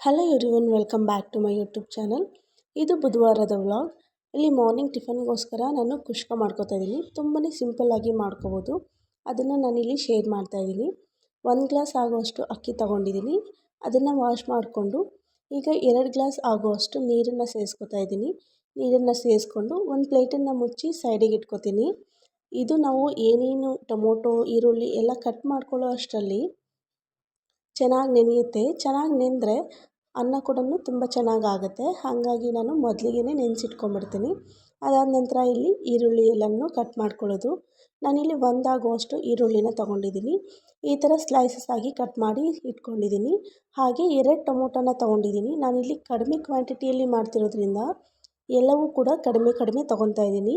Hello everyone welcome back to my YouTube channel ಇದು ಬುಧವಾರದ vlog ಇಲ್ಲಿ ಮಾರ್ನಿಂಗ್ ಟಿಫನ್ಗೋಸ್ಕರ ನಾನು ಕುಷ್ಕ ಮಾಡ್ಕೋತಾ ಇದ್ದೀನಿ. ತುಂಬಾ ಸಿಂಪಲ್ಲಾಗಿ ಮಾಡ್ಕೋಬೋದು. ಅದನ್ನು ನಾನಿಲ್ಲಿ ಶೇರ್ ಮಾಡ್ತಾ ಇದ್ದೀನಿ. ಒಂದು ಗ್ಲಾಸ್ ಆಗುವಷ್ಟು ಅಕ್ಕಿ ತೊಗೊಂಡಿದ್ದೀನಿ. ಅದನ್ನು ವಾಶ್ ಮಾಡಿಕೊಂಡು, ಈಗ ಎರಡು ಗ್ಲಾಸ್ ಆಗುವಷ್ಟು ನೀರನ್ನು ಸೇರಿಸ್ಕೊತಾ ಇದ್ದೀನಿ. ನೀರನ್ನು ಸೇರಿಸ್ಕೊಂಡು ಒಂದು ಪ್ಲೇಟನ್ನು ಮುಚ್ಚಿ ಸೈಡಿಗೆ ಇಟ್ಕೋತೀನಿ. ಇದು ನಾವು ಏನೇನು ಟೊಮೊಟೊ, ಈರುಳ್ಳಿ ಎಲ್ಲ ಕಟ್ ಮಾಡ್ಕೊಳ್ಳೋ ಅಷ್ಟರಲ್ಲಿ ಚೆನ್ನಾಗಿ ನೆನೆಯುತ್ತೆ. ಚೆನ್ನಾಗಿ ನೆಂದರೆ ಅನ್ನ ಕೂಡ ತುಂಬ ಚೆನ್ನಾಗಾಗುತ್ತೆ. ಹಾಗಾಗಿ ನಾನು ಮೊದಲಿಗೆ ನೆನೆಸಿಟ್ಕೊಂಡ್ಬಿಡ್ತೀನಿ ಅದಾದ ನಂತರ ಇಲ್ಲಿ ಈರುಳ್ಳಿ ಎಲ್ಲನೂ ಕಟ್ ಮಾಡ್ಕೊಳ್ಳೋದು. ನಾನಿಲ್ಲಿ ಒಂದಾಗುವಷ್ಟು ಈರುಳ್ಳಿನ ತೊಗೊಂಡಿದ್ದೀನಿ. ಈ ಥರ ಸ್ಲೈಸಸ್ ಆಗಿ ಕಟ್ ಮಾಡಿ ಇಟ್ಕೊಂಡಿದ್ದೀನಿ. ಹಾಗೆ ಎರಡು ಟೊಮೊಟೊನ ತೊಗೊಂಡಿದ್ದೀನಿ. ನಾನಿಲ್ಲಿ ಕಡಿಮೆ ಕ್ವಾಂಟಿಟಿಯಲ್ಲಿ ಮಾಡ್ತಿರೋದ್ರಿಂದ ಎಲ್ಲವೂ ಕೂಡ ಕಡಿಮೆ ಕಡಿಮೆ ತೊಗೊತಾ ಇದ್ದೀನಿ.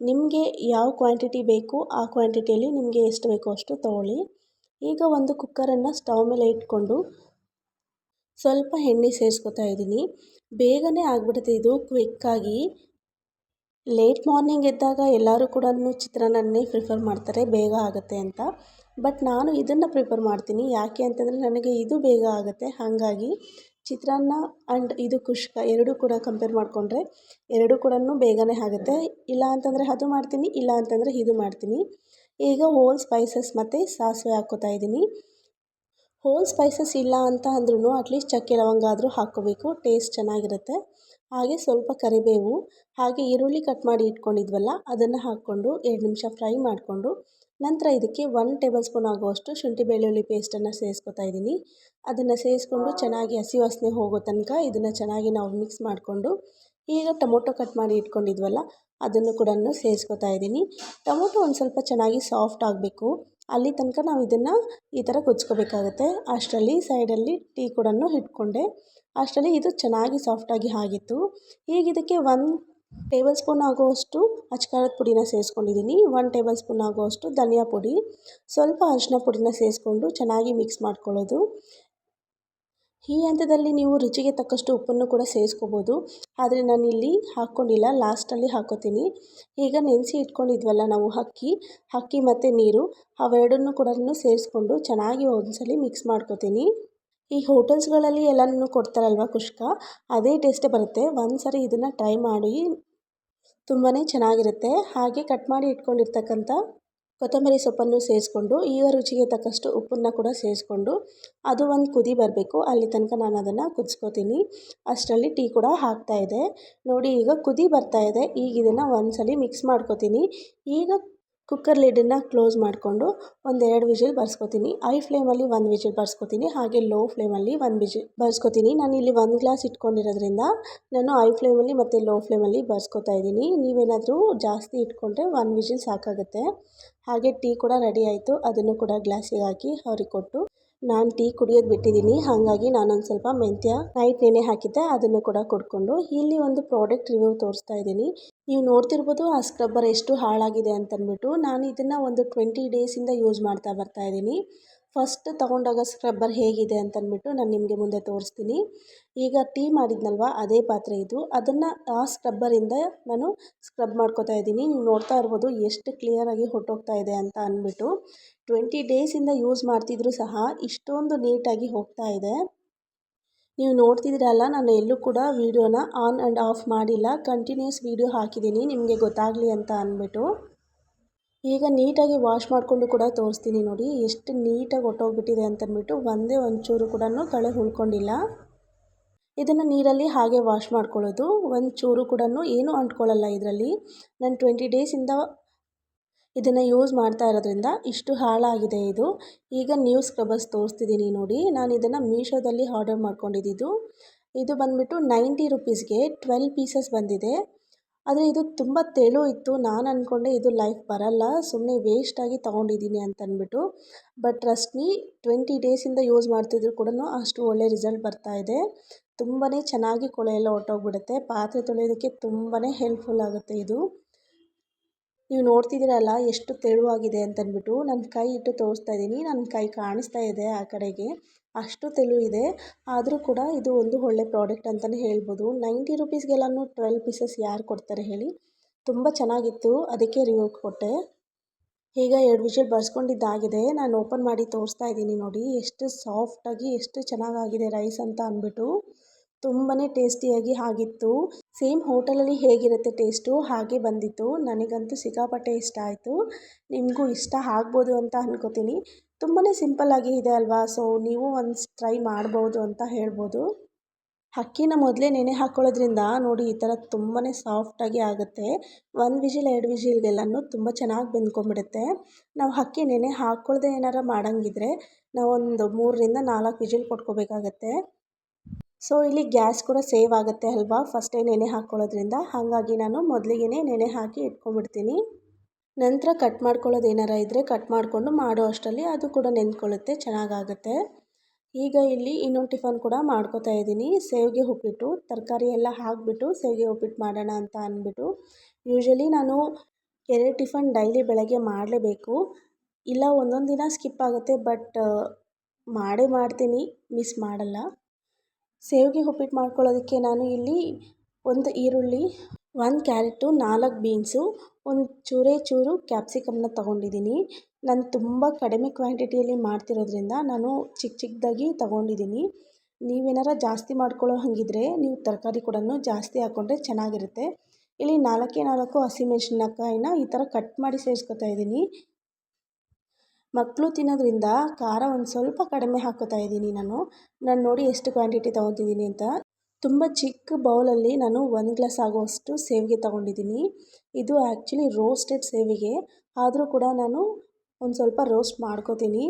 ನಿಮಗೆ ಯಾವ ಕ್ವಾಂಟಿಟಿ ಬೇಕು ಆ ಕ್ವಾಂಟಿಟಿಯಲ್ಲಿ ನಿಮಗೆ ಎಷ್ಟು ಬೇಕೋ ಅಷ್ಟು ತೊಗೊಳ್ಳಿ. ಈಗ ಒಂದು ಕುಕ್ಕರನ್ನು ಸ್ಟವ್ ಮೇಲೆ ಇಟ್ಕೊಂಡು ಸ್ವಲ್ಪ ಎಣ್ಣೆ ಸೇರಿಸ್ಕೊತಾ ಇದ್ದೀನಿ. ಬೇಗನೆ ಆಗಿಬಿಡುತ್ತೆ ಇದು ಕ್ವಿಕ್ಕಾಗಿ ಲೇಟ್ ಮಾರ್ನಿಂಗ್ ಎದ್ದಾಗ ಎಲ್ಲರೂ ಕೂಡ ಚಿತ್ರಾನ್ನನೇ ಪ್ರಿಫರ್ ಮಾಡ್ತಾರೆ, ಬೇಗ ಆಗುತ್ತೆ ಅಂತ. ಬಟ್ ನಾನು ಇದನ್ನು ಪ್ರಿಫರ್ ಮಾಡ್ತೀನಿ. ಯಾಕೆ ಅಂತಂದರೆ ನನಗೆ ಇದು ಬೇಗ ಆಗುತ್ತೆ. ಹಾಗಾಗಿ ಚಿತ್ರಾನ್ನ ಆ್ಯಂಡ್ ಇದು ಕುಷ್ಕ ಎರಡೂ ಕೂಡ ಕಂಪೇರ್ ಮಾಡಿಕೊಂಡ್ರೆ ಎರಡೂ ಕೂಡ ಬೇಗನೆ ಆಗುತ್ತೆ. ಇಲ್ಲ ಅಂತಂದರೆ ಅದು ಮಾಡ್ತೀನಿ, ಇಲ್ಲ ಅಂತಂದರೆ ಇದು ಮಾಡ್ತೀನಿ. ಈಗ ಓಲ್ ಸ್ಪೈಸಸ್ ಮತ್ತು ಸಾಸಿವೆ ಹಾಕ್ಕೋತಾ ಇದ್ದೀನಿ. ಹೋಲ್ ಸ್ಪೈಸಸ್ ಇಲ್ಲ ಅಂತ ಅಂದ್ರೂ ಅಟ್ಲೀಸ್ಟ್ ಚಕ್ಕೆ ಲವಂಗ ಆದರೂ ಹಾಕ್ಕೋಬೇಕು ಟೇಸ್ಟ್ ಚೆನ್ನಾಗಿರುತ್ತೆ. ಹಾಗೆ ಸ್ವಲ್ಪ ಕರಿಬೇವು, ಹಾಗೆ ಈರುಳ್ಳಿ ಕಟ್ ಮಾಡಿ ಇಟ್ಕೊಂಡಿದ್ವಲ್ಲ, ಅದನ್ನು ಹಾಕ್ಕೊಂಡು ಎರಡು ನಿಮಿಷ ಫ್ರೈ ಮಾಡಿಕೊಂಡು ನಂತರ ಇದಕ್ಕೆ ಒನ್ ಟೇಬಲ್ ಸ್ಪೂನ್ ಆಗುವಷ್ಟು ಶುಂಠಿ ಬೆಳ್ಳುಳ್ಳಿ ಪೇಸ್ಟನ್ನು ಸೇರಿಸ್ಕೊತಾ ಇದ್ದೀನಿ. ಅದನ್ನು ಸೇರಿಸ್ಕೊಂಡು ಚೆನ್ನಾಗಿ ಹಸಿ ವಾಸನೆ ಹೋಗೋ ತನಕ ಇದನ್ನು ಚೆನ್ನಾಗಿ ನಾವು ಮಿಕ್ಸ್ ಮಾಡಿಕೊಂಡು ಈಗ ಟೊಮೊಟೊ ಕಟ್ ಮಾಡಿ ಇಟ್ಕೊಂಡಿದ್ವಲ್ಲ, ಅದನ್ನು ಕೂಡ ಸೇರಿಸ್ಕೊತಾ ಇದ್ದೀನಿ. ಟೊಮೊಟೊ ಒಂದು ಸ್ವಲ್ಪ ಚೆನ್ನಾಗಿ ಸಾಫ್ಟ್ ಆಗಬೇಕು. ಅಲ್ಲಿ ತನಕ ನಾವು ಇದನ್ನು ಈ ಥರ ಕೊಚ್ಕೋಬೇಕಾಗುತ್ತೆ ಅಷ್ಟರಲ್ಲಿ ಸೈಡಲ್ಲಿ ಟೀ ಕೂಡ ಇಟ್ಕೊಂಡೆ ಅಷ್ಟರಲ್ಲಿ ಇದು ಚೆನ್ನಾಗಿ ಸಾಫ್ಟಾಗಿ ಆಗಿತ್ತು. ಈಗ ಇದಕ್ಕೆ ಒನ್ ಟೇಬಲ್ ಸ್ಪೂನ್ ಆಗುವಷ್ಟು ಅಚ್ಕಾರದ ಪುಡಿನ ಸೇರಿಸ್ಕೊಂಡಿದ್ದೀನಿ ಒನ್ ಟೇಬಲ್ ಸ್ಪೂನ್ ಆಗುವಷ್ಟು ಧನಿಯಾ ಪುಡಿ. ಸ್ವಲ್ಪ ಅರಿಶಿನ ಪುಡಿನ ಸೇರಿಸ್ಕೊಂಡು ಚೆನ್ನಾಗಿ ಮಿಕ್ಸ್ ಮಾಡ್ಕೊಳ್ಳೋದು. ಈ ಹಂತದಲ್ಲಿ ನೀವು ರುಚಿಗೆ ತಕ್ಕಷ್ಟು ಉಪ್ಪನ್ನು ಕೂಡ ಸೇರಿಸ್ಕೋಬೋದು. ಆದರೆ ನಾನು ಇಲ್ಲಿ ಹಾಕ್ಕೊಂಡಿಲ್ಲ ಲಾಸ್ಟಲ್ಲಿ ಹಾಕೋತೀನಿ. ಈಗ ನೆನೆಸಿ ಇಟ್ಕೊಂಡಿದ್ವಲ್ಲ ನಾವು ಅಕ್ಕಿ ಅಕ್ಕಿ ಮತ್ತು ನೀರು, ಅವೆರಡನ್ನೂ ಕೂಡ ಸೇರಿಸ್ಕೊಂಡು ಚೆನ್ನಾಗಿ ಒಂದ್ಸಲ ಮಿಕ್ಸ್ ಮಾಡ್ಕೋತೀನಿ. ಈ ಹೋಟೆಲ್ಸ್ಗಳಲ್ಲಿ ಎಲ್ಲನೂ ಕೊಡ್ತಾರಲ್ವ ಕುಷ್ಕ? ಅದೇ ಟೇಸ್ಟೇ ಬರುತ್ತೆ. ಒಂದು ಸರಿ ಇದನ್ನು ಟ್ರೈ ಮಾಡಿ ತುಂಬಾ ಚೆನ್ನಾಗಿರುತ್ತೆ. ಹಾಗೆ ಕಟ್ ಮಾಡಿ ಇಟ್ಕೊಂಡಿರ್ತಕ್ಕಂಥ ಕೊತ್ತಂಬರಿ ಸೊಪ್ಪನ್ನು ಸೇರಿಸ್ಕೊಂಡು, ಈಗ ರುಚಿಗೆ ತಕ್ಕಷ್ಟು ಉಪ್ಪನ್ನು ಕೂಡ ಸೇರಿಸ್ಕೊಂಡು, ಅದು ಒಂದು ಕುದಿ ಬರಬೇಕು. ಅಲ್ಲಿ ತನಕ ನಾನು ಅದನ್ನು ಕುದಿಸ್ಕೋತೀನಿ. ಅಷ್ಟರಲ್ಲಿ ಟೀ ಕೂಡ ಹಾಕ್ತಾಯಿದೆ ನೋಡಿ, ಈಗ ಕುದಿ ಬರ್ತಾ ಇದೆ. ಈಗ ಇದನ್ನು ಒಂದ್ಸಲಿ ಮಿಕ್ಸ್ ಮಾಡ್ಕೋತೀನಿ. ಈಗ ಕುಕ್ಕರ್ ಲಿಡ್ಡನ್ನು ಕ್ಲೋಸ್ ಮಾಡಿಕೊಂಡು ಒಂದೆರಡು ವಿಜಿಲ್ ಬರ್ಸ್ಕೊತೀನಿ. ಐ ಫ್ಲೇಮಲ್ಲಿ ಒಂದು ವಿಜಿಲ್ ಬರ್ಸ್ಕೊತೀನಿ, ಹಾಗೆ ಲೋ ಫ್ಲೇಮಲ್ಲಿ ಒಂದು ವಿಜಿಲ್ ಬರ್ಸ್ಕೊತೀನಿ. ನಾನು ಇಲ್ಲಿ ಒಂದು ಗ್ಲಾಸ್ ಇಟ್ಕೊಂಡಿರೋದ್ರಿಂದ ನಾನು ಐ ಫ್ಲೇಮಲ್ಲಿ ಮತ್ತು ಲೋ ಫ್ಲೇಮಲ್ಲಿ ಬರ್ಸ್ಕೊತಾ ಇದ್ದೀನಿ. ನೀವೇನಾದರೂ ಜಾಸ್ತಿ ಇಟ್ಕೊಂಡ್ರೆ ಒಂದು ವಿಜಿಲ್ ಸಾಕಾಗುತ್ತೆ. ಹಾಗೆ ಟೀ ಕೂಡ ರೆಡಿ ಆಯಿತು. ಅದನ್ನು ಕೂಡ ಗ್ಲಾಸಿಗೆ ಹಾಕಿ ಅವ್ರಿಗೆ ಕೊಟ್ಟು ನಾನು ಟೀ ಕುಡಿಯೋದು ಬಿಟ್ಟಿದ್ದೀನಿ. ಹಾಗಾಗಿ ನಾನೊಂದು ಸ್ವಲ್ಪ ಮೆಂತ್ಯ ನೈಟ್ ನೆನೆ ಹಾಕಿದ್ದೆ. ಅದನ್ನು ಕೂಡ ಕುಡ್ಕೊಂಡು ಇಲ್ಲಿ ಒಂದು ಪ್ರಾಡಕ್ಟ್ ರಿವ್ಯೂ ತೋರಿಸ್ತಾ ಇದ್ದೀನಿ. ನೀವು ನೋಡ್ತಿರ್ಬೋದು ಆ ಸ್ಕ್ರಬ್ಬರ್ ಎಷ್ಟು ಹಾಳಾಗಿದೆ ಅಂತಂದ್ಬಿಟ್ಟು ನಾನು ಇದನ್ನು ಒಂದು ಟ್ವೆಂಟಿ ಡೇಸಿಂದ ಯೂಸ್ ಮಾಡ್ತಾ ಬರ್ತಾ ಇದ್ದೀನಿ. ಫಸ್ಟ್ ತೊಗೊಂಡಾಗ ಸ್ಕ್ರಬ್ಬರ್ ಹೇಗಿದೆ ಅಂತಂದ್ಬಿಟ್ಟು ನಾನು ನಿಮಗೆ ಮುಂದೆ ತೋರಿಸ್ತೀನಿ. ಈಗ ಟೀ ಮಾಡಿದ್ನಲ್ವ, ಅದೇ ಪಾತ್ರೆ ಇದು. ಅದನ್ನು ಆ ಸ್ಕ್ರಬ್ಬರಿಂದ ನಾನು ಸ್ಕ್ರಬ್ ಮಾಡ್ಕೋತಾ ಇದ್ದೀನಿ. ನೀವು ನೋಡ್ತಾ ಇರ್ಬೋದು ಎಷ್ಟು ಕ್ಲಿಯರಾಗಿ ಹೊಟ್ಟೋಗ್ತಾ ಇದೆ ಅಂತ ಅಂದ್ಬಿಟ್ಟು ಟ್ವೆಂಟಿ ಡೇಸಿಂದ ಯೂಸ್ ಮಾಡ್ತಿದ್ರು ಸಹ ಇಷ್ಟೊಂದು ನೀಟಾಗಿ ಹೋಗ್ತಾ ಇದೆ. ನೀವು ನೋಡ್ತಿದ್ದೀರಲ್ಲ, ನಾನು ಎಲ್ಲೂ ಕೂಡ ವೀಡಿಯೋನ ಆನ್ ಆ್ಯಂಡ್ ಆಫ್ ಮಾಡಿಲ್ಲ. ಕಂಟಿನ್ಯೂಸ್ ವೀಡಿಯೋ ಹಾಕಿದ್ದೀನಿ, ನಿಮಗೆ ಗೊತ್ತಾಗಲಿ ಅಂತ ಅಂದ್ಬಿಟ್ಟು. ಈಗ ನೀಟಾಗಿ ವಾಶ್ ಮಾಡಿಕೊಂಡು ಕೂಡ ತೋರಿಸ್ತೀನಿ ನೋಡಿ, ಎಷ್ಟು ನೀಟಾಗಿ ಒಟ್ಟೋಗ್ಬಿಟ್ಟಿದೆ ಅಂತಂದ್ಬಿಟ್ಟು ಒಂದೇ ಒಂಚೂರು ಕೂಡ ಕಳೆ ಉಳ್ಕೊಂಡಿಲ್ಲ. ಇದನ್ನು ನೀರಲ್ಲಿ ಹಾಗೆ ವಾಶ್ ಮಾಡ್ಕೊಳ್ಳೋದು. ಒಂಚೂರು ಚೂರು ಕೂಡ ಏನೂ ಅಂಟ್ಕೊಳ್ಳಲ್ಲ ಇದರಲ್ಲಿ. ನಾನು ಟ್ವೆಂಟಿ ಡೇಸಿಂದ ಇದನ್ನು ಯೂಸ್ ಮಾಡ್ತಾ ಇರೋದ್ರಿಂದ ಇಷ್ಟು ಹಾಳಾಗಿದೆ ಇದು. ಈಗ ನ್ಯೂ ಸ್ಕ್ರಬ್ಬರ್ಸ್ ತೋರಿಸ್ತಿದ್ದೀನಿ ನೋಡಿ. ನಾನು ಇದನ್ನು ಮೀಶೋದಲ್ಲಿ ಆರ್ಡರ್ ಮಾಡ್ಕೊಂಡಿದ್ದು ಇದು ಬಂದುಬಿಟ್ಟು ನೈಂಟಿ ರುಪೀಸ್ಗೆ ಟ್ವೆಲ್ ಪೀಸಸ್ ಬಂದಿದೆ. ಆದರೆ ಇದು ತುಂಬ ತೆಳು ಇತ್ತು. ನಾನು ಅಂದ್ಕೊಂಡೆ ಇದು ಲೈಫ್ ಬರಲ್ಲ. ಸುಮ್ಮನೆ ವೇಸ್ಟಾಗಿ ತೊಗೊಂಡಿದ್ದೀನಿ ಅಂತ ಅಂದ್ಬಿಟ್ಟು ಬಟ್ ಟ್ರಸ್ಟ್ ಮೀ ಟ್ವೆಂಟಿ ಡೇಸಿಂದ ಯೂಸ್ ಮಾಡ್ತಿದ್ರು ಕೂಡ ಅಷ್ಟು ಒಳ್ಳೆ ರಿಸಲ್ಟ್ ಬರ್ತಾ ಇದೆ. ತುಂಬಾ ಚೆನ್ನಾಗಿ ಕೊಳೆಯೆಲ್ಲ ಎಲ್ಲ ಹೊರ್ಟೋಗ್ಬಿಡುತ್ತೆ ಪಾತ್ರೆ ತೊಳೆಯೋದಕ್ಕೆ ತುಂಬಾ ಹೆಲ್ಪ್ಫುಲ್ ಆಗುತ್ತೆ ಇದು. ನೀವು ನೋಡ್ತಿದ್ದೀರಲ್ಲ, ಎಷ್ಟು ತೆಳುವಾಗಿದೆ ಅಂತಂದ್ಬಿಟ್ಟು ನನ್ನ ಕೈ ಇಟ್ಟು ತೋರಿಸ್ತಾ ಇದ್ದೀನಿ ನನ್ನ ಕೈ ಕಾಣಿಸ್ತಾ ಇದೆ ಆ ಕಡೆಗೆ, ಅಷ್ಟು ತೆಳು ಇದೆ ಆದರೂ ಕೂಡ ಇದು ಒಂದು ಒಳ್ಳೆ ಪ್ರಾಡಕ್ಟ್ ಅಂತಲೇ ಹೇಳ್ಬೋದು. ನೈಂಟಿ ರುಪೀಸ್ಗೆಲ್ಲನೂ ಟ್ವೆಲ್ ಪೀಸಸ್ ಯಾರು ಕೊಡ್ತಾರೆ ಹೇಳಿ. ತುಂಬ ಚೆನ್ನಾಗಿತ್ತು, ಅದಕ್ಕೆ ರಿವ್ಯೂ ಕೊಟ್ಟೆ. ಈಗ ಎರಡು ವಿಷಲ್ ಬರ್ಸ್ಕೊಂಡಿದ್ದಾಗಿದೆ, ನಾನು ಓಪನ್ ಮಾಡಿ ತೋರಿಸ್ತಾ ಇದ್ದೀನಿ ನೋಡಿ, ಎಷ್ಟು ಸಾಫ್ಟಾಗಿ ಎಷ್ಟು ಚೆನ್ನಾಗಾಗಿದೆ ರೈಸ್ ಅಂತ ಅಂದ್ಬಿಟ್ಟು ತುಂಬಾ ಟೇಸ್ಟಿಯಾಗಿ ಆಗಿತ್ತು. ಸೇಮ್ ಹೋಟೆಲಲ್ಲಿ ಹೇಗಿರುತ್ತೆ ಟೇಸ್ಟು ಹಾಗೆ ಬಂದಿತ್ತು. ನನಗಂತೂ ಸಿಕ್ಕಾಪಟ್ಟೆ ಇಷ್ಟ ಆಯಿತು. ನಿಮಗೂ ಇಷ್ಟ ಆಗ್ಬೋದು ಅಂತ ಅಂದ್ಕೋತೀನಿ ತುಂಬಾ ಸಿಂಪಲ್ಲಾಗಿ ಇದೆ ಅಲ್ವಾ? ಸೊ, ನೀವು ಒಂದು ಟ್ರೈ ಮಾಡ್ಬೋದು ಅಂತ ಹೇಳ್ಬೋದು. ಅಕ್ಕಿನ ಮೊದಲೇ ನೆನೆ ಹಾಕ್ಕೊಳ್ಳೋದ್ರಿಂದ ನೋಡಿ ಈ ಥರ ತುಂಬಾ ಸಾಫ್ಟಾಗಿ ಆಗುತ್ತೆ. ಒಂದು ವಿಜಿಲ್, ಎರಡು ವಿಷಿಲ್ಗೆಲ್ಲನೂ ತುಂಬ ಚೆನ್ನಾಗಿ ಬೆಂದ್ಕೊಂಡ್ಬಿಡುತ್ತೆ. ನಾವು ಅಕ್ಕಿ ನೆನೆ ಹಾಕ್ಕೊಳ್ದೆ ಏನಾರು ಮಾಡೋಂಗಿದ್ರೆ ನಾವೊಂದು ಮೂರರಿಂದ ನಾಲ್ಕು ವಿಜಿಲ್ ಕೊಟ್ಕೋಬೇಕಾಗತ್ತೆ. ಸೊ, ಇಲ್ಲಿ ಗ್ಯಾಸ್ ಕೂಡ ಸೇವ್ ಆಗುತ್ತೆ ಅಲ್ವಾ? ಫಸ್ಟೇ ನೆನೆ ಹಾಕ್ಕೊಳ್ಳೋದ್ರಿಂದ ಹಾಗಾಗಿ ನಾನು ಮೊದಲಿಗೆ ನೆನೆ ಹಾಕಿ ಇಟ್ಕೊಂಡ್ಬಿಡ್ತೀನಿ. ನಂತರ ಕಟ್ ಮಾಡ್ಕೊಳ್ಳೋದು ಏನಾರ ಇದ್ದರೆ ಕಟ್ ಮಾಡಿಕೊಂಡು ಮಾಡೋ ಅಷ್ಟರಲ್ಲಿ ಅದು ಕೂಡ ನೆನ್ಕೊಳ್ಳುತ್ತೆ, ಚೆನ್ನಾಗಾಗುತ್ತೆ. ಈಗ ಇಲ್ಲಿ ಇನ್ನೊಂದು ಟಿಫನ್ ಕೂಡ ಮಾಡ್ಕೋತಾ ಇದ್ದೀನಿ. ಸೇವಿಗೆ ಉಪ್ಪಿಟ್ಟು, ತರಕಾರಿ ಎಲ್ಲ ಹಾಕಿಬಿಟ್ಟು ಸೇವಿಗೆ ಉಪ್ಪಿಟ್ಟು ಮಾಡೋಣ ಅಂತ ಅಂದ್ಬಿಟ್ಟು. ಯೂಶ್ವಲಿ ನಾನು ಎರಡು ಟಿಫನ್ ಡೈಲಿ ಬೆಳಗ್ಗೆ ಮಾಡಲೇಬೇಕು. ಇಲ್ಲ, ಒಂದೊಂದು ದಿನ ಸ್ಕಿಪ್ ಆಗುತ್ತೆ, ಬಟ್ ಮಾಡೇ ಮಾಡ್ತೀನಿ, ಮಿಸ್ ಮಾಡಲ್ಲ. ಸೇವಿಗೆ ಉಪ್ಪಿಟ್ಟು ಮಾಡ್ಕೊಳ್ಳೋದಕ್ಕೆ ನಾನು ಇಲ್ಲಿ ಒಂದು ಈರುಳ್ಳಿ, ಒಂದು ಕ್ಯಾರೆಟು, ನಾಲ್ಕು ಬೀನ್ಸು, ಒಂದು ಚೂರೇ ಚೂರು ಕ್ಯಾಪ್ಸಿಕಮ್ನ ತೊಗೊಂಡಿದ್ದೀನಿ. ನಾನು ತುಂಬ ಕಡಿಮೆ ಕ್ವಾಂಟಿಟಿಯಲ್ಲಿ ಮಾಡ್ತಿರೋದ್ರಿಂದ ನಾನು ಚಿಕ್ಕ ಚಿಕ್ಕದಾಗಿ ತೊಗೊಂಡಿದ್ದೀನಿ. ನೀವೇನಾರ ಜಾಸ್ತಿ ಮಾಡ್ಕೊಳ್ಳೋ ಹಾಗಿದ್ರೆ ನೀವು ತರಕಾರಿ ಕೂಡ ಜಾಸ್ತಿ ಹಾಕ್ಕೊಂಡ್ರೆ ಚೆನ್ನಾಗಿರುತ್ತೆ. ಇಲ್ಲಿ ನಾಲ್ಕೇ ನಾಲ್ಕು ಹಸಿಮೆಣ್ಸಿನಕಾಯಿನ ಈ ಥರ ಕಟ್ ಮಾಡಿ ಸೇರಿಸ್ಕೊತಾ ಇದ್ದೀನಿ. ಮಕ್ಕಳು ತಿನ್ನೋದ್ರಿಂದ ಖಾರ ಒಂದು ಸ್ವಲ್ಪ ಕಡಿಮೆ ಹಾಕ್ಕೋತಾ ಇದ್ದೀನಿ ನಾನು. ನಾನು ನೋಡಿ ಎಷ್ಟು ಕ್ವಾಂಟಿಟಿ ತೊಗೊತಿದ್ದೀನಿ ಅಂತ. ತುಂಬ ಚಿಕ್ಕ ಬೌಲಲ್ಲಿ ನಾನು ಒಂದು ಗ್ಲಾಸ್ ಆಗುವಷ್ಟು ಸೇವಿಗೆ ತೊಗೊಂಡಿದ್ದೀನಿ. ಇದು ಆ್ಯಕ್ಚುಲಿ ರೋಸ್ಟೆಡ್ ಸೇವಿಗೆ. ಆದರೂ ಕೂಡ ನಾನು ಒಂದು ಸ್ವಲ್ಪ ರೋಸ್ಟ್ ಮಾಡ್ಕೋತೀನಿ.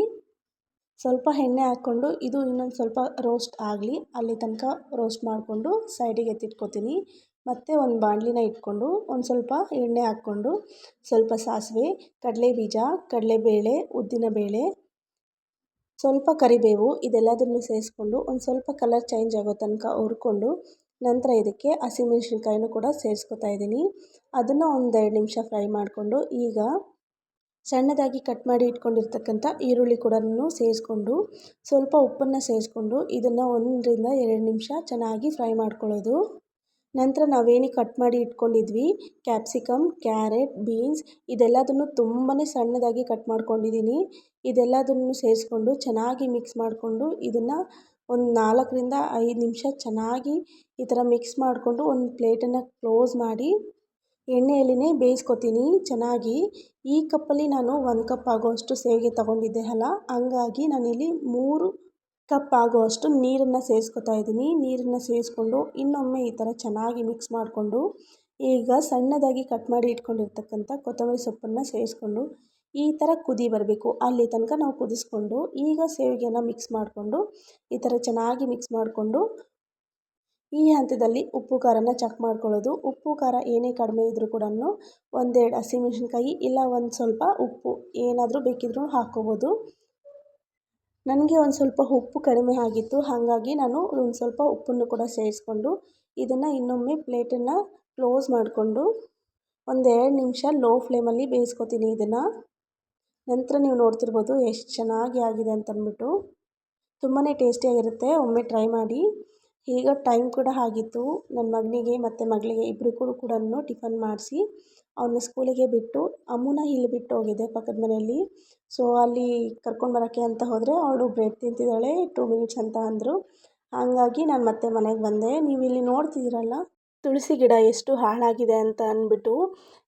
ಸ್ವಲ್ಪ ಎಣ್ಣೆ ಹಾಕ್ಕೊಂಡು ಇದು ಇನ್ನೊಂದು ಸ್ವಲ್ಪ ರೋಸ್ಟ್ ಆಗಲಿ, ಅಲ್ಲಿ ತನಕ ರೋಸ್ಟ್ ಮಾಡಿಕೊಂಡು ಸೈಡಿಗೆ ಎತ್ತಿಟ್ಕೋತೀನಿ. ಮತ್ತು ಒಂದು ಬಾಣಲಿನ ಇಟ್ಕೊಂಡು ಒಂದು ಸ್ವಲ್ಪ ಎಣ್ಣೆ ಹಾಕ್ಕೊಂಡು ಸ್ವಲ್ಪ ಸಾಸಿವೆ, ಕಡಲೆ ಬೀಜ ಕಡಲೆಬೇಳೆ ಉದ್ದಿನಬೇಳೆ ಸ್ವಲ್ಪ ಕರಿಬೇವು ಇದೆಲ್ಲದನ್ನು ಸೇರಿಸ್ಕೊಂಡು ಒಂದು ಸ್ವಲ್ಪ ಕಲರ್ ಚೇಂಜ್ ಆಗೋ ತನಕ ಹುರ್ಕೊಂಡು ನಂತರ ಇದಕ್ಕೆ ಹಸಿಮೆಣ್ಸಿನ್ಕಾಯಿನೂ ಕೂಡ ಸೇರಿಸ್ಕೊತಾ ಇದ್ದೀನಿ. ಅದನ್ನು ಒಂದೆರಡು ನಿಮಿಷ ಫ್ರೈ ಮಾಡಿಕೊಂಡು ಈಗ ಸಣ್ಣದಾಗಿ ಕಟ್ ಮಾಡಿ ಇಟ್ಕೊಂಡಿರ್ತಕ್ಕಂಥ ಈರುಳ್ಳಿ ಕೂಡ ಸೇರಿಸ್ಕೊಂಡು ಸ್ವಲ್ಪ ಉಪ್ಪನ್ನು ಸೇರಿಸ್ಕೊಂಡು ಇದನ್ನು ಒಂದರಿಂದ ಎರಡು ನಿಮಿಷ ಚೆನ್ನಾಗಿ ಫ್ರೈ ಮಾಡ್ಕೊಳ್ಳೋದು. ನಂತರ ನಾವೇನಿಗೆ ಕಟ್ ಮಾಡಿ ಇಟ್ಕೊಂಡಿದ್ವಿ. ಕ್ಯಾಪ್ಸಿಕಮ್ ಕ್ಯಾರೆಟ್ ಬೀನ್ಸ್ ಇದೆಲ್ಲದನ್ನು ತುಂಬಾ ಸಣ್ಣದಾಗಿ ಕಟ್ ಮಾಡ್ಕೊಂಡಿದ್ದೀನಿ ಇದೆಲ್ಲದನ್ನು ಸೇರಿಸ್ಕೊಂಡು ಚೆನ್ನಾಗಿ ಮಿಕ್ಸ್ ಮಾಡಿಕೊಂಡು ಇದನ್ನು ಒಂದು ನಾಲ್ಕರಿಂದ ಐದು ನಿಮಿಷ ಚೆನ್ನಾಗಿ ಈ ಥರ ಮಿಕ್ಸ್ ಮಾಡಿಕೊಂಡು ಒಂದು ಪ್ಲೇಟನ್ನು ಕ್ಲೋಸ್ ಮಾಡಿ ಎಣ್ಣೆಯಲ್ಲಿನೇ ಬೇಯಿಸ್ಕೊತೀನಿ ಚೆನ್ನಾಗಿ. ಈ ಕಪ್ಪಲ್ಲಿ ನಾನು ಒಂದು ಕಪ್ ಆಗೋಷ್ಟು ಸೇವಿಗೆ ತಗೊಂಡಿದ್ದೆ ಅಲ್ಲ. ಹಂಗಾಗಿ ನಾನಿಲ್ಲಿ ಮೂರು ಕಪ್ ಆಗುವಷ್ಟು ನೀರನ್ನು ಸೇರಿಸ್ಕೊತಾ ಇದ್ದೀನಿ. ನೀರನ್ನು ಸೇರಿಸ್ಕೊಂಡು ಇನ್ನೊಮ್ಮೆ ಈ ಥರ ಚೆನ್ನಾಗಿ ಮಿಕ್ಸ್ ಮಾಡಿಕೊಂಡು ಈಗ ಸಣ್ಣದಾಗಿ ಕಟ್ ಮಾಡಿ ಇಟ್ಕೊಂಡಿರ್ತಕ್ಕಂಥ ಕೊತ್ತಂಬರಿ ಸೊಪ್ಪನ್ನು ಸೇರಿಸ್ಕೊಂಡು ಈ ಥರ ಕುದಿ ಬರಬೇಕು. ಅಲ್ಲಿ ತನಕ ನಾವು ಕುದಿಸ್ಕೊಂಡು ಈಗ ಸೇವಿಗೆನ ಮಿಕ್ಸ್ ಮಾಡಿಕೊಂಡು ಈ ಥರ ಚೆನ್ನಾಗಿ ಮಿಕ್ಸ್ ಮಾಡಿಕೊಂಡು ಈ ಹಂತದಲ್ಲಿ ಉಪ್ಪು ಖಾರನ ಚೆಕ್ ಮಾಡ್ಕೊಳ್ಳೋದು. ಉಪ್ಪು ಖಾರ ಏನೇ ಕಡಿಮೆ ಇದ್ದರೂ ಕೂಡ ಒಂದೆರಡು ಹಸಿಮೆಣ್ಸಿನ್ಕಾಯಿ ಇಲ್ಲ ಒಂದು ಸ್ವಲ್ಪ ಉಪ್ಪು ಏನಾದರೂ ಬೇಕಿದ್ರೂ ಹಾಕ್ಕೋಬೋದು. ನನಗೆ ಒಂದು ಸ್ವಲ್ಪ ಉಪ್ಪು ಕಡಿಮೆ ಆಗಿತ್ತು, ಹಾಗಾಗಿ ನಾನು ಒಂದು ಸ್ವಲ್ಪ ಉಪ್ಪನ್ನು ಕೂಡ ಸೇರಿಸ್ಕೊಂಡು ಇದನ್ನು ಇನ್ನೊಮ್ಮೆ ಪ್ಲೇಟನ್ನು ಕ್ಲೋಸ್ ಮಾಡಿಕೊಂಡು ಒಂದೆರಡು ನಿಮಿಷ ಲೋ ಫ್ಲೇಮಲ್ಲಿ ಬೇಯಿಸ್ಕೊತೀನಿ ಇದನ್ನು. ನಂತರ ನೀವು ನೋಡ್ತಿರ್ಬೋದು ಎಷ್ಟು ಚೆನ್ನಾಗಿ ಆಗಿದೆ ಅಂತಂದ್ಬಿಟ್ಟು. ತುಂಬಾ ಟೇಸ್ಟಿಯಾಗಿರುತ್ತೆ ಒಮ್ಮೆ ಟ್ರೈ ಮಾಡಿ. ಈಗ ಟೈಮ್ ಕೂಡ ಆಗಿತ್ತು, ನನ್ನ ಮಗನಿಗೆ ಮತ್ತು ಮಗಳಿಗೆ ಇಬ್ಬರಿಗೂ ಕೂಡ ಟಿಫನ್ ಮಾಡಿಸಿ. ಅವನ್ನ ಸ್ಕೂಲಿಗೆ ಬಿಟ್ಟು ಅಮ್ಮನ ಇಲ್ಲಿ ಬಿಟ್ಟು ಹೋಗಿದ್ದೆ ಪಕ್ಕದ ಮನೆಯಲ್ಲಿ. ಸೊ ಅಲ್ಲಿ ಕರ್ಕೊಂಡು ಬರೋಕ್ಕೆ ಅಂತ ಹೋದರೆ ಅವಳು ಬ್ರೆಡ್ ತಿಂತಿದ್ದಾಳೆ ಟೂ ಮಿನಿಟ್ಸ್ ಅಂತ ಅಂದರು. ಹಾಗಾಗಿ ನಾನು ಮತ್ತೆ ಮನೆಗೆ ಬಂದೆ. ನೀವು ಇಲ್ಲಿ ನೋಡ್ತಿದ್ದೀರಲ್ಲ, ತುಳಸಿ ಗಿಡ ಎಷ್ಟು ಹಾಳಾಗಿದೆ ಅಂತ ಅಂದ್ಬಿಟ್ಟು,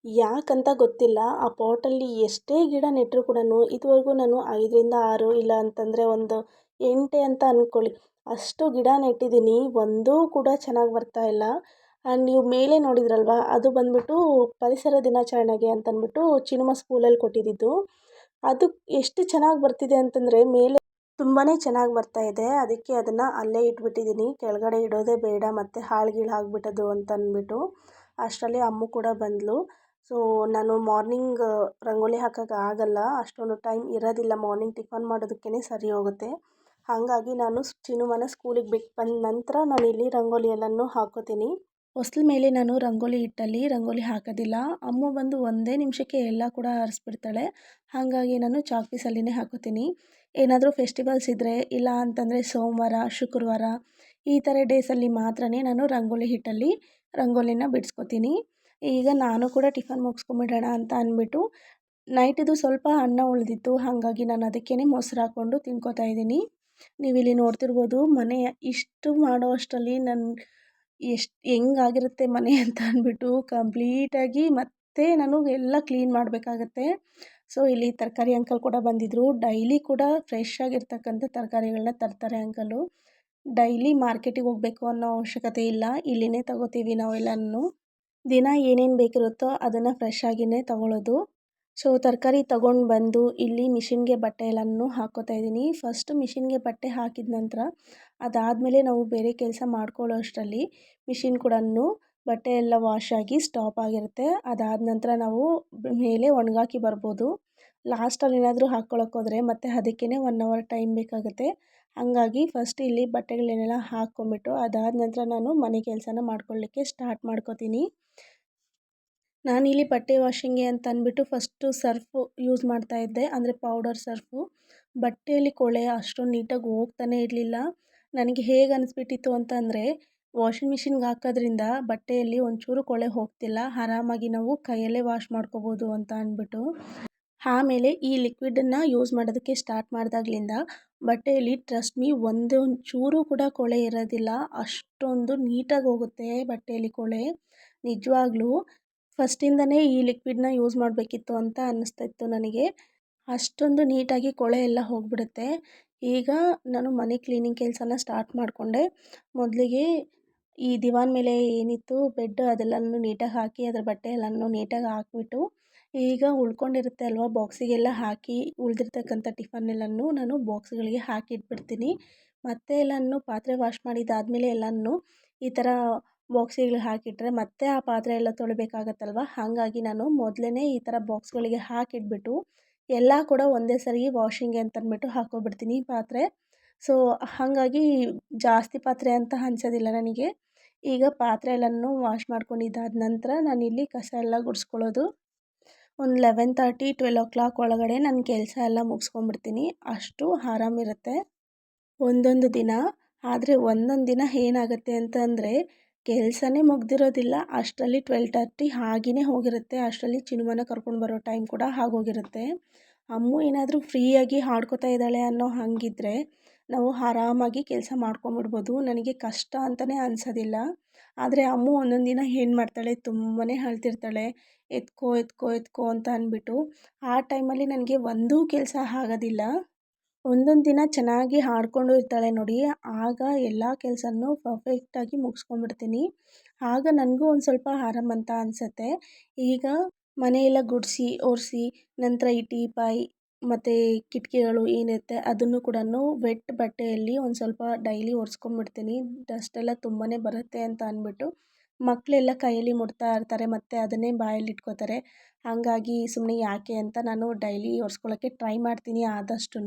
ಯಾಕಂತ ಗೊತ್ತಿಲ್ಲ. ಆ ಪಾಟಲ್ಲಿ ಎಷ್ಟೇ ಗಿಡ ನೆಟ್ಟರು ಕೂಡ ಇದುವರೆಗೂ ನಾನು ಐದರಿಂದ ಆರು ಇಲ್ಲ ಅಂತಂದರೆ ಒಂದು ಎಂಟೆ ಅಂತ ಅಂದ್ಕೊಳ್ಳಿ ಅಷ್ಟು ಗಿಡ ನೆಟ್ಟಿದ್ದೀನಿ, ಒಂದೂ ಕೂಡ ಚೆನ್ನಾಗಿ ಬರ್ತಾ ಆ್ಯಂಡ್ ನೀವು ಮೇಲೆ ನೋಡಿದ್ರಲ್ವಾ, ಅದು ಬಂದ್ಬಿಟ್ಟು ಪರಿಸರ ದಿನಾಚರಣೆಗೆ ಅಂತಂದ್ಬಿಟ್ಟು ಚಿನುಮ ಸ್ಕೂಲಲ್ಲಿ ಕೊಟ್ಟಿದ್ದಿದ್ದು. ಅದು ಎಷ್ಟು ಚೆನ್ನಾಗಿ ಬರ್ತಿದೆ ಅಂತಂದರೆ ಮೇಲೆ ತುಂಬಾ ಚೆನ್ನಾಗಿ ಬರ್ತಾ ಇದೆ. ಅದಕ್ಕೆ ಅದನ್ನು ಅಲ್ಲೇ ಇಟ್ಬಿಟ್ಟಿದ್ದೀನಿ. ಕೆಳಗಡೆ ಇಡೋದೇ ಬೇಡ, ಮತ್ತು ಹಾಳು ಗೀಳು ಆಗಿಬಿಟ್ಟದು ಅಂತ ಅಂದ್ಬಿಟ್ಟು ಅಷ್ಟರಲ್ಲಿ ಅಮ್ಮು ಕೂಡ ಬಂದಳು ಸೊ ನಾನು ಮಾರ್ನಿಂಗ್ ರಂಗೋಲಿ ಹಾಕೋಕೆ ಆಗಲ್ಲ, ಅಷ್ಟೊಂದು ಟೈಮ್ ಇರೋದಿಲ್ಲ. ಮಾರ್ನಿಂಗ್ ಟಿಫನ್ ಮಾಡೋದಕ್ಕೇ ಸರಿ ಹೋಗುತ್ತೆ. ಹಾಗಾಗಿ ನಾನು ಚಿನುಮನ ಸ್ಕೂಲಿಗೆ ಬಿಟ್ಟು ಬಂದ ನಂತರ ನಾನು ಇಲ್ಲಿ ರಂಗೋಲಿ ಎಲ್ಲನೂ ಹಾಕೋತೀನಿ. ಹೊಸ್ಲ ಮೇಲೆ ನಾನು ರಂಗೋಲಿ ಇಟ್ಟಲ್ಲಿ ರಂಗೋಲಿ ಹಾಕೋದಿಲ್ಲ. ಅಮ್ಮ ಬಂದು ಒಂದೇ ನಿಮಿಷಕ್ಕೆ ಎಲ್ಲ ಕೂಡ ಆರಿಸ್ಬಿಡ್ತಾಳೆ. ಹಾಗಾಗಿ ನಾನು ಚಾಕ್ ಪೀಸಲ್ಲಿನೇ ಹಾಕೋತೀನಿ. ಏನಾದರೂ ಫೆಸ್ಟಿವಲ್ಸ್ ಇದ್ದರೆ ಇಲ್ಲ ಅಂತಂದರೆ ಸೋಮವಾರ, ಶುಕ್ರವಾರ, ಈ ಥರ ಡೇಸಲ್ಲಿ ಮಾತ್ರನೇ ನಾನು ರಂಗೋಲಿ ಹಿಟ್ಟಲ್ಲಿ ರಂಗೋಲಿನ ಬಿಡಿಸ್ಕೊತೀನಿ. ಈಗ ನಾನು ಕೂಡ ಟಿಫನ್ ಮುಗಿಸ್ಕೊಂಬಿಡೋಣ ಅಂತ ಅಂದ್ಬಿಟ್ಟು ನೈಟಿದು ಸ್ವಲ್ಪ ಅನ್ನ ಉಳಿದಿತ್ತು. ಹಾಗಾಗಿ ನಾನು ಅದಕ್ಕೇ ಮೊಸರು ಹಾಕ್ಕೊಂಡು ತಿನ್ಕೋತಾ ಇದ್ದೀನಿ. ನೀವಿಲ್ಲಿ ನೋಡ್ತಿರ್ಬೋದು ಮನೆ ಇಷ್ಟು ಮಾಡೋ ಅಷ್ಟರಲ್ಲಿ ನನ್ನ ಎಷ್ಟು ಹೆಂಗಾಗಿರುತ್ತೆ ಮನೆ ಅಂತ ಅಂದ್ಬಿಟ್ಟು ಕಂಪ್ಲೀಟಾಗಿ ಮತ್ತೆ ನಾನು ಎಲ್ಲ ಕ್ಲೀನ್ ಮಾಡಬೇಕಾಗತ್ತೆ. ಸೊ, ಇಲ್ಲಿ ತರಕಾರಿ ಅಂಕಲ್ ಕೂಡ ಬಂದಿದ್ದರು ಡೈಲಿ ಕೂಡ ಫ್ರೆಶ್ ಆಗಿರ್ತಕ್ಕಂಥ ತರಕಾರಿಗಳನ್ನ ತರ್ತಾರೆ ಅಂಕಲು. ಡೈಲಿ ಮಾರ್ಕೆಟಿಗೆ ಹೋಗಬೇಕು ಅನ್ನೋ ಅವಶ್ಯಕತೆ ಇಲ್ಲ. ಇಲ್ಲಿನೇ ತಗೋತೀವಿ ನಾವೆಲ್ಲನೂ. ದಿನ ಏನೇನು ಬೇಕಿರುತ್ತೋ ಅದನ್ನು ಫ್ರೆಶ್ ಆಗಿನೇ ತಗೊಳ್ಳೋದು ಸೊ, ತರಕಾರಿ ತಗೊಂಡು ಬಂದು ಇಲ್ಲಿ ಮಿಷಿನ್ಗೆ ಬಟ್ಟೆ ಎಲ್ಲನೂ ಹಾಕ್ಕೋತಾ ಇದ್ದೀನಿ. ಫಸ್ಟು ಮಿಷಿನ್ಗೆ ಬಟ್ಟೆ ಹಾಕಿದ ನಂತರ ಅದಾದಮೇಲೆ ನಾವು ಬೇರೆ ಕೆಲಸ ಮಾಡ್ಕೊಳ್ಳೋ ಅಷ್ಟರಲ್ಲಿ ಮಿಷಿನ್ ಕೂಡ ಬಟ್ಟೆ ಎಲ್ಲ ವಾಶ್ ಆಗಿ ಸ್ಟಾಪ್ ಆಗಿರುತ್ತೆ. ಅದಾದ ನಂತರ ನಾವು ಮೇಲೆ ಒಣಗಾಕಿ ಬರ್ಬೋದು. ಲಾಸ್ಟಲ್ಲಿ ಏನಾದರೂ ಹಾಕ್ಕೊಳಕ್ಕೆ ಹೋದರೆ ಮತ್ತೆ ಅದಕ್ಕೇ ಒನ್ ಅವರ್ ಟೈಮ್ ಬೇಕಾಗುತ್ತೆ. ಹಾಗಾಗಿ ಫಸ್ಟ್ ಇಲ್ಲಿ ಬಟ್ಟೆಗಳನ್ನೆಲ್ಲ ಹಾಕ್ಕೊಂಬಿಟ್ಟು ಅದಾದ ನಂತರ ನಾನು ಮನೆ ಕೆಲಸನ ಮಾಡ್ಕೊಳ್ಳಿಕ್ಕೆ ಸ್ಟಾರ್ಟ್ ಮಾಡ್ಕೋತೀನಿ. ನಾನಿಲ್ಲಿ ಬಟ್ಟೆ ವಾಷಿಂಗ್ಗೆ ಅಂತ ಅಂದ್ಬಿಟ್ಟು ಫಸ್ಟು ಸರ್ಫು ಯೂಸ್ ಮಾಡ್ತಾ ಇದ್ದೆ. ಅಂದರೆ ಪೌಡರ್ ಸರ್ಫು ಬಟ್ಟೆಯಲ್ಲಿ ಕೊಳೆ ಅಷ್ಟೊಂದು ನೀಟಾಗಿ ಹೋಗ್ತಾನೆ ಇರಲಿಲ್ಲ. ನನಗೆ ಹೇಗೆ ಅನಿಸ್ಬಿಟ್ಟಿತ್ತು ಅಂತಂದರೆ, ವಾಷಿಂಗ್ ಮಿಷಿನ್ಗೆ ಹಾಕೋದ್ರಿಂದ ಬಟ್ಟೆಯಲ್ಲಿ ಒಂಚೂರು ಕೊಳೆ ಹೋಗ್ತಿಲ್ಲ, ಆರಾಮಾಗಿ ನಾವು ಕೈಯಲ್ಲೇ ವಾಶ್ ಮಾಡ್ಕೋಬೋದು ಅಂತ ಅಂದ್ಬಿಟ್ಟು, ಆಮೇಲೆ ಈ ಲಿಕ್ವಿಡನ್ನು ಯೂಸ್ ಮಾಡೋದಕ್ಕೆ ಸ್ಟಾರ್ಟ್ ಮಾಡಿದಾಗ್ಲಿಂದ ಬಟ್ಟೆಯಲ್ಲಿ ಟ್ರಸ್ಟ್ ಮೀ ಒಂದು ಚೂರು ಕೂಡ ಕೊಳೆ ಇರೋದಿಲ್ಲ, ಅಷ್ಟೊಂದು ನೀಟಾಗಿ ಹೋಗುತ್ತೆ ಬಟ್ಟೆಯಲ್ಲಿ ಕೊಳೆ. ನಿಜವಾಗ್ಲೂ ಫಸ್ಟಿಂದನೇ ಈ ಲಿಕ್ವಿಡನ್ನ ಯೂಸ್ ಮಾಡಬೇಕಿತ್ತು ಅಂತ ಅನ್ನಿಸ್ತಾ ನನಗೆ. ಅಷ್ಟೊಂದು ನೀಟಾಗಿ ಕೊಳೆ ಎಲ್ಲ ಹೋಗಿಬಿಡುತ್ತೆ. ಈಗ ನಾನು ಮನೆ ಕ್ಲೀನಿಂಗ್ ಕೆಲಸನ ಸ್ಟಾರ್ಟ್ ಮಾಡಿಕೊಂಡೆ. ಮೊದಲಿಗೆ ಈ ದಿವಾನ್ ಮೇಲೆ ಏನಿತ್ತು, ಬೆಡ್ ಅದೆಲ್ಲನೂ ನೀಟಾಗಿ ಹಾಕಿ, ಅದರ ಬಟ್ಟೆ ಎಲ್ಲನೂ ನೀಟಾಗಿ ಹಾಕಿಬಿಟ್ಟು, ಈಗ ಉಳ್ಕೊಂಡಿರುತ್ತೆ ಅಲ್ವಾ ಬಾಕ್ಸಿಗೆಲ್ಲ ಹಾಕಿ, ಉಳಿದಿರ್ತಕ್ಕಂಥ ಟಿಫನ್ ಎಲ್ಲನೂ ನಾನು ಬಾಕ್ಸ್ಗಳಿಗೆ ಹಾಕಿಟ್ಬಿಡ್ತೀನಿ ಮತ್ತೆ ಎಲ್ಲನೂ ಪಾತ್ರೆ ವಾಶ್ ಮಾಡಿದ್ದಾದಮೇಲೆ ಎಲ್ಲನೂ ಈ ಥರ ಬಾಕ್ಸ್ಗಳಿಗೆ ಹಾಕಿಟ್ರೆ ಮತ್ತೆ ಆ ಪಾತ್ರೆ ಎಲ್ಲ ತೊಳಿಬೇಕಾಗತ್ತಲ್ವ? ಹಾಗಾಗಿ ನಾನು ಮೊದಲೇ ಈ ಥರ ಬಾಕ್ಸ್ಗಳಿಗೆ ಹಾಕಿಟ್ಬಿಟ್ಟು ಎಲ್ಲ ಕೂಡ ಒಂದೇ ಸರಿ ವಾಷಿಂಗ್ಗೆ ಅಂತ ಅಂದ್ಬಿಟ್ಟು ಹಾಕ್ಕೊಬಿಡ್ತೀನಿ ಪಾತ್ರೆ. ಸೊ ಹಾಗಾಗಿ ಜಾಸ್ತಿ ಪಾತ್ರೆ ಅಂತ ಅನ್ಸೋದಿಲ್ಲ ನನಗೆ. ಈಗ ಪಾತ್ರೆ ಎಲ್ಲನೂ ವಾಶ್ ಮಾಡ್ಕೊಂಡಿದ್ದಾದ ನಂತರ ನಾನಿಲ್ಲಿ ಕಸ ಎಲ್ಲ ಗುಡಿಸ್ಕೊಳ್ಳೋದು. ಒಂದು eleven thirty twelve o'clock ಒಳಗಡೆ ನನ್ನ ಕೆಲಸ ಎಲ್ಲ ಮುಗಿಸ್ಕೊಂಡ್ಬಿಡ್ತೀನಿ. ಅಷ್ಟು ಆರಾಮಿರುತ್ತೆ ಒಂದೊಂದು ದಿನ. ಆದರೆ ಒಂದೊಂದು ದಿನ ಏನಾಗುತ್ತೆ ಅಂತಂದರೆ ಕೆಲಸನೇ ಮುಗ್ದಿರೋದಿಲ್ಲ. ಅಷ್ಟರಲ್ಲಿ ಟ್ವೆಲ್ ತರ್ಟಿ ಹಾಗೆಯೇ ಹೋಗಿರುತ್ತೆ. ಅಷ್ಟರಲ್ಲಿ ಚಿನ್ಮನ ಕರ್ಕೊಂಡು ಬರೋ ಟೈಮ್ ಕೂಡ ಆಗೋಗಿರುತ್ತೆ ಅಮ್ಮು ಏನಾದರೂ ಫ್ರೀಯಾಗಿ ಹಾಡ್ಕೊತಾ ಇದ್ದಾಳೆ ಅನ್ನೋ ಹಾಗಿದ್ರೆ ನಾವು ಆರಾಮಾಗಿ ಕೆಲಸ ಮಾಡ್ಕೊಂಬಿಡ್ಬೋದು. ನನಗೆ ಕಷ್ಟ ಅಂತಲೇ ಅನಿಸೋದಿಲ್ಲ. ಆದರೆ ಅಮ್ಮು ಒಂದೊಂದು ದಿನ ಏನು ಮಾಡ್ತಾಳೆ? ತುಂಬಾ ಅಳ್ತಿರ್ತಾಳೆ. ಎತ್ಕೋ ಎತ್ಕೋ ಎತ್ಕೋ ಅಂತ ಅಂದ್ಬಿಟ್ಟು ಆ ಟೈಮಲ್ಲಿ ನನಗೆ ಒಂದೂ ಕೆಲಸ ಆಗೋದಿಲ್ಲ. ಒಂದೊಂದು ದಿನ ಚೆನ್ನಾಗಿ ಹಾಡಿಕೊಂಡು ಇರ್ತಾಳೆ ನೋಡಿ. ಆಗ ಎಲ್ಲ ಕೆಲಸನೂ ಪರ್ಫೆಕ್ಟಾಗಿ ಮುಗಿಸ್ಕೊಂಡ್ಬಿಡ್ತೀನಿ. ಆಗ ನನಗೂ ಒಂದು ಸ್ವಲ್ಪ ಆರಾಮ ಅಂತ ಅನಿಸುತ್ತೆ. ಈಗ ಮನೆಯೆಲ್ಲ ಗುಡಿಸಿ, ಒರೆಸಿ, ನಂತರ ಈ ಟೀಪಾಯ್ ಮತ್ತು ಕಿಟಕಿಗಳು ಏನಿರುತ್ತೆ ಅದನ್ನು ಕೂಡ ವೆಟ್ ಬಟ್ಟೆಯಲ್ಲಿ ಒಂದು ಸ್ವಲ್ಪ ಡೈಲಿ ಒರೆಸ್ಕೊಂಡ್ಬಿಡ್ತೀನಿ. ಡಸ್ಟೆಲ್ಲ ತುಂಬಾ ಬರುತ್ತೆ ಅಂತ ಅಂದ್ಬಿಟ್ಟು ಮಕ್ಕಳೆಲ್ಲ ಕೈಯಲ್ಲಿ ಮುಡ್ತಾ ಇರ್ತಾರೆ ಮತ್ತು ಅದನ್ನೇ ಬಾಯಲ್ಲಿ ಇಟ್ಕೋತಾರೆ. ಹಾಗಾಗಿ ಸುಮ್ಮನೆ ಯಾಕೆ ಅಂತ ನಾನು ಡೈಲಿ ಒರೆಸ್ಕೊಳ್ಳೋಕ್ಕೆ ಟ್ರೈ ಮಾಡ್ತೀನಿ ಆದಷ್ಟು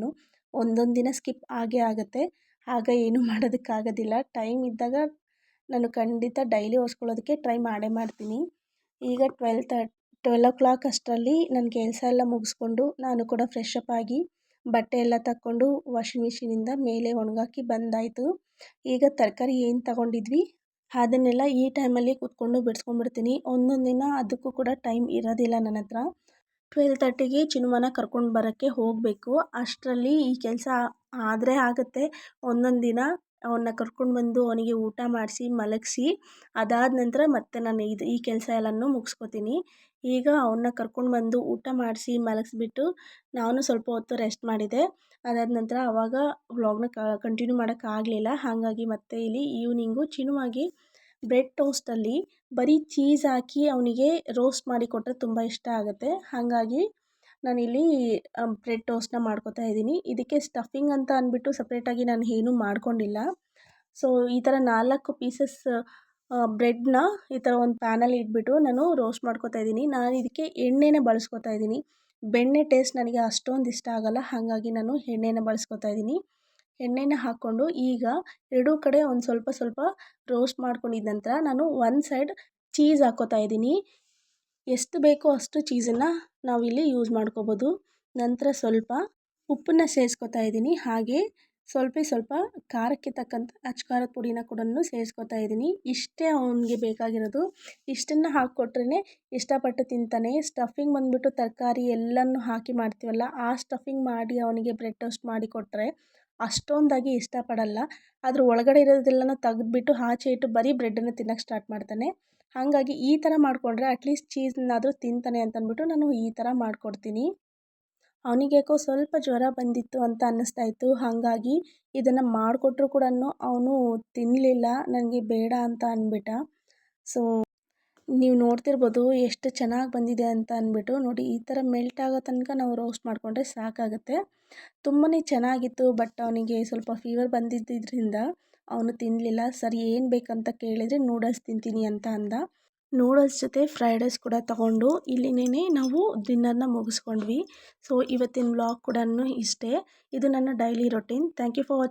ಒಂದೊಂದು ದಿನ ಸ್ಕಿಪ್ ಆಗೇ ಆಗುತ್ತೆ. ಆಗ ಏನೂ ಮಾಡೋದಕ್ಕಾಗೋದಿಲ್ಲ. ಟೈಮ್ ಇದ್ದಾಗ ನಾನು ಖಂಡಿತ ಡೈಲಿ ಒರೆಸ್ಕೊಳ್ಳೋದಕ್ಕೆ ಟ್ರೈ ಮಾಡೇ ಮಾಡ್ತೀನಿ. ಈಗ twelve thirty twelve o'clock ಅಷ್ಟರಲ್ಲಿ ನನ್ನ ಕೆಲಸ ಎಲ್ಲ ಮುಗಿಸ್ಕೊಂಡು ನಾನು ಕೂಡ ಫ್ರೆಶ್ ಅಪ್ ಆಗಿ ಬಟ್ಟೆ ಎಲ್ಲ ತಕ್ಕೊಂಡು ವಾಷಿಂಗ್ ಮಿಷಿನಿಂದ ಮೇಲೆ ಒಣಗಾಕಿ ಬಂದಾಯಿತು. ಈಗ ತರಕಾರಿ ಏನು ತಗೊಂಡಿದ್ವಿ, ಅದನ್ನೆಲ್ಲ ಈ ಟೈಮಲ್ಲಿ ಕೂತ್ಕೊಂಡು ಬಿಡಿಸ್ಕೊಂಡ್ಬಿಡ್ತೀನಿ. ಒಂದೊಂದು ದಿನ ಅದಕ್ಕೂ ಕೂಡ ಟೈಮ್ ಇರೋದಿಲ್ಲ ನನ್ನ ಹತ್ರ. ಟ್ವೆಲ್ ತರ್ಟಿಗೆ ಚಿನುಮನ ಕರ್ಕೊಂಡು ಬರೋಕ್ಕೆ ಹೋಗಬೇಕು. ಅಷ್ಟರಲ್ಲಿ ಈ ಕೆಲಸ ಆದರೆ ಆಗುತ್ತೆ. ಒಂದೊಂದು ದಿನ ಅವನ್ನ ಕರ್ಕೊಂಡು ಬಂದು ಅವನಿಗೆ ಊಟ ಮಾಡಿಸಿ, ಮಲಗಿಸಿ, ಅದಾದ ನಂತರ ಮತ್ತೆ ನಾನು ಇದು, ಈ ಕೆಲಸ ಎಲ್ಲನೂ ಮುಗಿಸ್ಕೋತೀನಿ. ಈಗ ಅವನ್ನ ಕರ್ಕೊಂಡು ಬಂದು ಊಟ ಮಾಡಿಸಿ, ಮಲಗಿಸ್ಬಿಟ್ಟು ನಾನು ಸ್ವಲ್ಪ ಹೊತ್ತು ರೆಸ್ಟ್ ಮಾಡಿದೆ. ಅದಾದ ನಂತರ ಅವಾಗ ವ್ಲಾಗ್ನ ಕಂಟಿನ್ಯೂ ಮಾಡೋಕ್ಕಾಗಲಿಲ್ಲ ಹಾಗಾಗಿ ಮತ್ತೆ ಇಲ್ಲಿ ಈವ್ನಿಂಗು ಚಿನುವಾಗಿ ಬ್ರೆಡ್ ಟೋಸ್ಟಲ್ಲಿ ಬರೀ ಚೀಸ್ ಹಾಕಿ ಅವನಿಗೆ ರೋಸ್ಟ್ ಮಾಡಿ ಕೊಟ್ಟರೆ ತುಂಬ ಇಷ್ಟ ಆಗುತ್ತೆ. ಹಾಗಾಗಿ ನಾನಿಲ್ಲಿ ಬ್ರೆಡ್ ಟೋಸ್ಟ್ನ ಮಾಡ್ಕೋತಾ ಇದ್ದೀನಿ. ಇದಕ್ಕೆ ಸ್ಟಫಿಂಗ್ ಅಂತ ಅಂದ್ಬಿಟ್ಟು ಸಪ್ರೇಟಾಗಿ ನಾನು ಏನೂ ಮಾಡ್ಕೊಂಡಿಲ್ಲ. ಸೊ, ಈ ಥರ ನಾಲ್ಕು ಪೀಸಸ್ ಬ್ರೆಡ್ನ ಈ ಥರ ಒಂದು ಪ್ಯಾನಲ್ಲಿ ಇಟ್ಬಿಟ್ಟು ನಾನು ರೋಸ್ಟ್ ಮಾಡ್ಕೋತಾ ಇದ್ದೀನಿ. ನಾನು ಇದಕ್ಕೆ ಎಣ್ಣೆನೇ ಬಳಸ್ಕೊತಾ ಇದ್ದೀನಿ. ಬೆಣ್ಣೆ ಟೇಸ್ಟ್ ನನಗೆ ಅಷ್ಟೊಂದು ಇಷ್ಟ ಆಗೋಲ್ಲ. ಹಾಗಾಗಿ ನಾನು ಎಣ್ಣೆನ ಬಳಸ್ಕೊತಾ ಇದ್ದೀನಿ. ಎಣ್ಣೆನ ಹಾಕ್ಕೊಂಡು ಈಗ ಎರಡೂ ಕಡೆ ಒಂದು ಸ್ವಲ್ಪ ಸ್ವಲ್ಪ ರೋಸ್ಟ್ ಮಾಡ್ಕೊಂಡಿದ್ದ ನಂತರ ನಾನು ಒಂದು ಸೈಡ್ ಚೀಸ್ ಹಾಕ್ಕೋತಾ ಇದ್ದೀನಿ. ಎಷ್ಟು ಬೇಕೋ ಅಷ್ಟು ಚೀಸನ್ನು ನಾವಿಲ್ಲಿ ಯೂಸ್ ಮಾಡ್ಕೋಬೋದು. ನಂತರ ಸ್ವಲ್ಪ ಉಪ್ಪನ್ನ ಸೇರಿಸ್ಕೋತಾ ಇದ್ದೀನಿ. ಹಾಗೆ ಸ್ವಲ್ಪ ಸ್ವಲ್ಪ ಖಾರಕ್ಕೆ ತಕ್ಕಂಥ ಅಚ್ಚ ಖಾರದ ಪುಡಿನ ಕೂಡ ಸೇರಿಸ್ಕೊತಾ ಇದ್ದೀನಿ. ಇಷ್ಟೇ ಅವನಿಗೆ ಬೇಕಾಗಿರೋದು. ಇಷ್ಟನ್ನು ಹಾಕ್ಕೊಟ್ರೇ ಇಷ್ಟಪಟ್ಟು ತಿಂತಾನೆ. ಸ್ಟಫಿಂಗ್ ಬಂದುಬಿಟ್ಟು ತರಕಾರಿ ಎಲ್ಲನೂ ಹಾಕಿ ಮಾಡ್ತೀವಲ್ಲ, ಆ ಸ್ಟಫಿಂಗ್ ಮಾಡಿ ಅವನಿಗೆ ಬ್ರೆಡ್ ಟೋಸ್ಟ್ ಮಾಡಿ ಕೊಟ್ಟರೆ ಅಷ್ಟೊಂದಾಗಿ ಇಷ್ಟಪಡಲ್ಲ. ಅದ್ರ ಒಳಗಡೆ ಇರೋದೆಲ್ಲನೂ ತೆಗೆದ್ಬಿಟ್ಟು ಆಚೆ ಇಟ್ಟು ಬರೀ ಬ್ರೆಡ್ಡನ್ನು ತಿನ್ನೋಕ್ಕೆ ಸ್ಟಾರ್ಟ್ ಮಾಡ್ತಾನೆ. ಹಾಗಾಗಿ ಈ ಥರ ಮಾಡಿಕೊಂಡ್ರೆ ಅಟ್ಲೀಸ್ಟ್ ಚೀಸ್ನಾದರೂ ತಿಂತಾನೆ ಅಂತಂದ್ಬಿಟ್ಟು ನಾನು ಈ ಥರ ಮಾಡಿಕೊಡ್ತೀನಿ. ಅವನಿಗೇಕೋ ಸ್ವಲ್ಪ ಜ್ವರ ಬಂದಿತ್ತು ಅಂತ ಅನ್ನಿಸ್ತಾ ಇತ್ತು. ಹಾಗಾಗಿ ಇದನ್ನು ಮಾಡಿಕೊಟ್ರು ಕೂಡ ಅವನು ತಿನ್ನಲಿಲ್ಲ ನನಗೆ ಬೇಡ ಅಂತ ಅಂದ್ಬಿಟ್ಟ ಸೊ ನೀವು ನೋಡ್ತಿರ್ಬೋದು ಎಷ್ಟು ಚೆನ್ನಾಗಿ ಬಂದಿದೆ ಅಂತ ಅಂದ್ಬಿಟ್ಟು ನೋಡಿ ಈ ಥರ ಮೆಲ್ಟ್ ಆಗೋ ತನಕ ನಾವು ರೋಸ್ಟ್ ಮಾಡಿಕೊಂಡ್ರೆ ಸಾಕಾಗುತ್ತೆ. ತುಂಬಾ ಚೆನ್ನಾಗಿತ್ತು, ಬಟ್ ಅವನಿಗೆ ಸ್ವಲ್ಪ ಫೀವರ್ ಬಂದಿದ್ದರಿಂದ ಅವನು ತಿನ್ನಲಿಲ್ಲ ಸರಿ, ಏನು ಬೇಕಂತ ಕೇಳಿದರೆ ನೂಡಲ್ಸ್ ತಿಂತೀನಿ ಅಂತ ಅಂದ. ನೂಡಲ್ಸ್ ಜೊತೆ ಫ್ರೈಡ್ ರೈಸ್ ಕೂಡ ತಗೊಂಡು ಇಲ್ಲಿನೇ ನಾವು ಡಿನ್ನರ್ನ ಮುಗಿಸ್ಕೊಂಡ್ವಿ. ಸೊ ಇವತ್ತಿನ ಬ್ಲಾಗ್ ಕೂಡ ಇಷ್ಟೇ. ಇದು ನನ್ನ daily routine thank you for